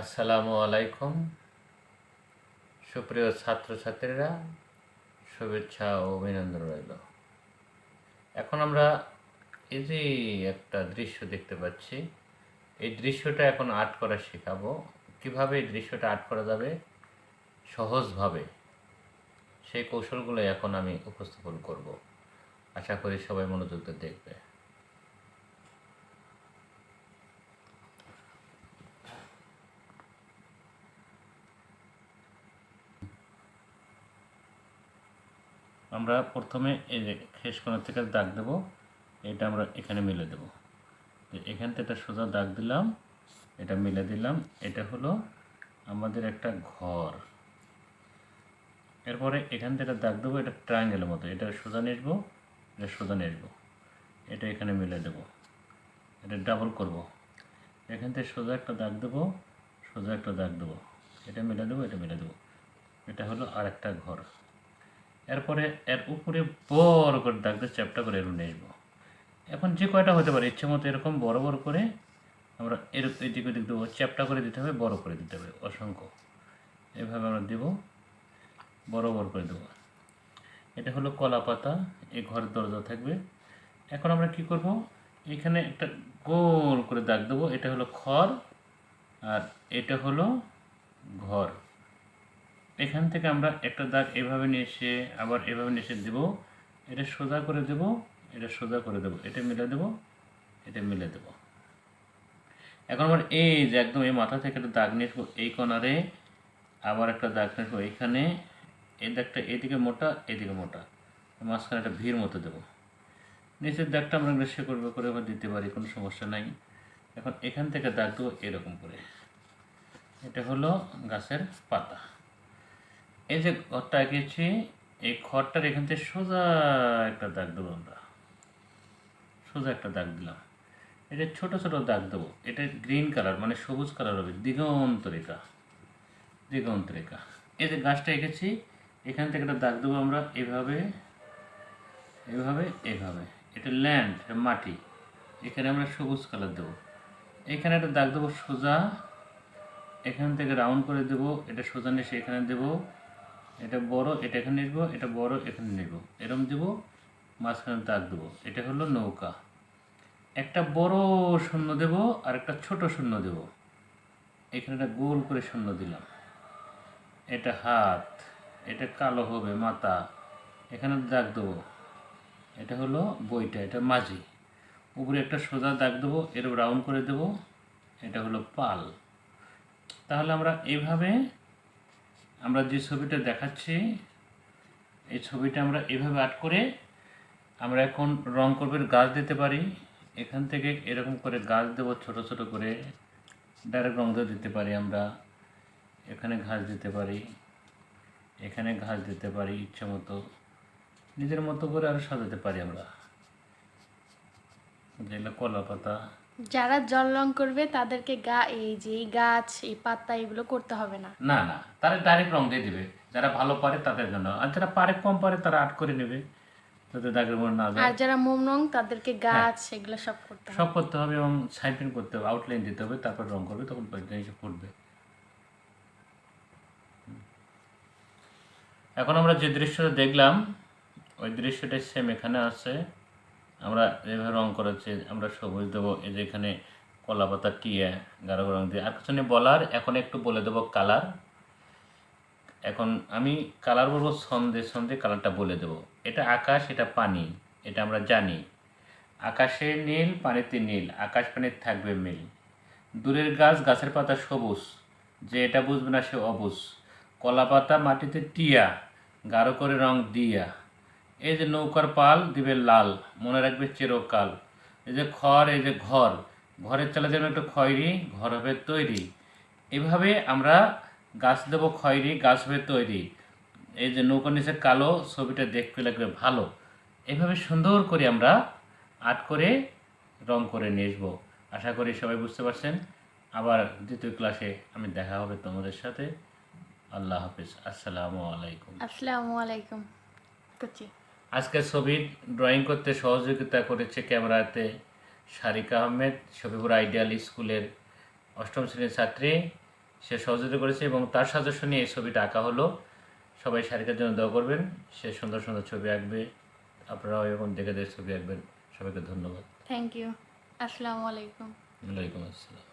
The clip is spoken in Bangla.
আসসালামু আলাইকুম। সুপ্রিয় ছাত্রছাত্রীরা, শুভেচ্ছা ও অভিনন্দন রইল। এখন আমরা এই যে একটা দৃশ্য দেখতে পাচ্ছি, এই দৃশ্যটা এখন আর্ট করা শেখাবো। কীভাবে এই দৃশ্যটা আর্ট করা যাবে? সহজভাবে। সেই কৌশলগুলো এখন আমি উপস্থাপন করব। আশা করি সবাই মনোযোগ দেখবে। আমরা প্রথমে এই যে শেষ কোণা থেকে দাগ দেব, এটা আমরা এখানে মিলে দেব। এখান থেকে সোজা দাগ দিলাম, এটা মিলে দিলাম, এটা হলো আমাদের একটা ঘর। এরপরে এখান থেকে দাগ দেবো, এটা ট্রায়াঙ্গেলের মতো, এটা সোজা নেসবো, এটা সোজা নেসবো, এটা এখানে মিলে দেব, এটা ডাবল করব। এখান থেকে সোজা একটা দাগ দেবো, সোজা একটা দাগ দেবো, এটা মিলে দেবো, এটা মিলে দেবো, এটা হলো আর একটা ঘর। এরপরে এর উপরে বড় করে দাগ দিয়ে চ্যাপটা করে এরকম নিয়ে এখন যে কয়টা হতে পারে, ইচ্ছে মতো এরকম বড় বড় করে আমরা এরকম এদিক ওদিক দেবো, চ্যাপটা করে দিতে হবে, বড় করে দিতে হবে, অসংখ্য। এভাবে আমরা দেব, বড় বড় করে দেবো। এটা হলো কলা পাতা, এই ঘরের দরজা থাকবে। এখন আমরা কি করব, এখানে একটা গোল করে দাগ দেবো, এটা হলো খড় আর এটা হলো ঘর। এখান থেকে আমরা একটা দাগ এভাবে নিয়ে এসে আবার এভাবে নিয়ে এসে দেবো। এটা সোজা করে দেব, এটা সোজা করে দেব, এটা মিলে দেব, এটা মিলে দেব। এখন আমার এই যে একদম এই মাথা থেকে একটা দাগ নিয়ে এই কর্নারে আবার একটা দাগ নিয়ে এইখানে এই দাগটা এদিকে মোটা এদিকে মোটা। মাঝখানে একটা ভিড় মতো দেবো। নিচের দাগটা আমরা সে করব করে আবার দিতে পারি, কোনো সমস্যা নাই। এখন এখান থেকে দাগ দেবো এরকম করে। এটা হলো গাছের পাতা। এই যে ঘরটা এঁকেছি এই খড়টার এখান থেকে সোজা একটা দাগ দেবো আমরা। সোজা একটা দাগ দিলাম। এটা ছোট ছোট দাগ দেবো। এটা গ্রিন কালার মানে সবুজ কালার হবে। দিগন্ত রেখা। দিগন্ত রেখা। এই যে গাছটা এঁকেছি, এখান থেকে একটা দাগ দেবো আমরা। এভাবে এভাবে এভাবে। এটা ল্যান্ড এটা মাটি। এখানে আমরা সবুজ কালার দেবো। এখানে একটা দাগ দেবো সোজা। এখান থেকে রাউন্ড করে দেবো। এটা সোজা নিয়ে এখানে দেবো। এটা বড়, এটা এখানে নেব, এটা বড়, এখানে নেব। এরম দেব, মাঝখানে দাগ দেবো। এটা হলো নৌকা। একটা বড় শূন্য দেব আর একটা ছোট শূন্য দেব। এখানে একটা গোল করে শূন্য দিলাম। এটা হাত, এটা কালো হবে মাথা। এখানে দাগ দেবো। এটা হলো বইটা, এটা মাঝি। উপরে একটা সোজা দাগ দেবো এরকম রাউন্ড করে দেব। এটা হলো পাল। তাহলে আমরা এইভাবে আমরা যে ছবিটা দেখাচ্ছি, এই ছবিটা আমরা এভাবে আর্ট করে আমরা এখন রং করবের গাছ দিতে পারি। এখান থেকে এরকম করে গাছ দেবো, ছোট ছোট করে। ডাইরেক্ট রং দিতে পারি আমরা। এখানে ঘাস দিতে পারি। এখানে ঘাস দিতে পারি ইচ্ছে মতো। নিজের মতো করে আরও সাজাতে পারি আমরা। যেগুলো কলা পাতা যারা জল রং করবে তাদেরকে গা এই যে এই গাছ এই পাতা এগুলো করতে হবে না। না না তারা ডাইরেক্ট রং দিয়ে দিবে। যারা ভালো পারে তাদের জন্য। আর যারা পারে কম পারে তারা আর্ট করে নেবে। যাতে দাগের মনে না আর যারা মোম রং তাদেরকে গাছ এগুলো সব করতে হবে। সব করতে হবে এবং সাইড করতে হবে আউটলাইন দিতে হবে তারপর রং করবে তখন জিনিসটা ফুটবে এখন আমরা যে দৃশ্যটা দেখলাম ওই দৃশ্যটা সেম এখানে আছে। আমরা যেভাবে রং করেছি, আমরা সবুজ দেবো, এই যে এখানে কলা পাতা, টিয়ে, গাঢ় রং দিয়ে। আর কিছু বলার, এখন একটু বলে দেবো কালার। এখন আমি কালার বলব সন্ধে সন্ধে কালারটা বলে দেবো। এটা আকাশ, এটা পানি, এটা আমরা জানি। আকাশে নীল, পানিতে নীল, আকাশ পানিতে থাকবে মিল দূরের গাছ, গাছের পাতা সবুজ, যে এটা বুঝবে না সে অবুজ। কলা পাতা মাটিতে টিয়া, গাঢ় করে রং দিয়া। এই যে নৌকার পাল দিবে লাল, মনে রাখবে চিরকাল। এই যে খড়, এই যে ঘর, ঘরের চালে যেন একটু খয়রি, ঘর হবে তৈরি। এভাবে আমরা গাছ দেব খয়েরি, গাছ হবে তৈরি। এই যে নৌকার নিচে কালো, ছবিটা দেখতে লাগবে ভালো। এভাবে সুন্দর করে আমরা আর্ট করে রং করে নিয়ে আসব। আশা করি সবাই বুঝতে পারছেন। আবার দ্বিতীয় ক্লাসে আমি দেখা হবে তোমাদের সাথে। আল্লাহ হাফিজ। আসসালামু আলাইকুম। আসসালামু আলাইকুম। আজকের ছবির ড্রয়িং করতে সহযোগিতা করেছে ক্যামেরাতে শারিকা আহমেদ শফিপুর আইডিয়াল স্কুলের অষ্টম শ্রেণির ছাত্রী। সে সহযোগিতা করেছে এবং তার সাজেশন নিয়ে এই ছবিটা আঁকা হলো। সবাই শারিকার জন্য দোয়া করবেন। সে সুন্দর সুন্দর ছবি আঁকবে। আপনারাও এরকম দেখে দেখে ছবি আঁকবেন। সবাইকে ধন্যবাদ। থ্যাংক ইউ আসসালামু আলাইকুম। ওয়ালাইকুম আসসালাম।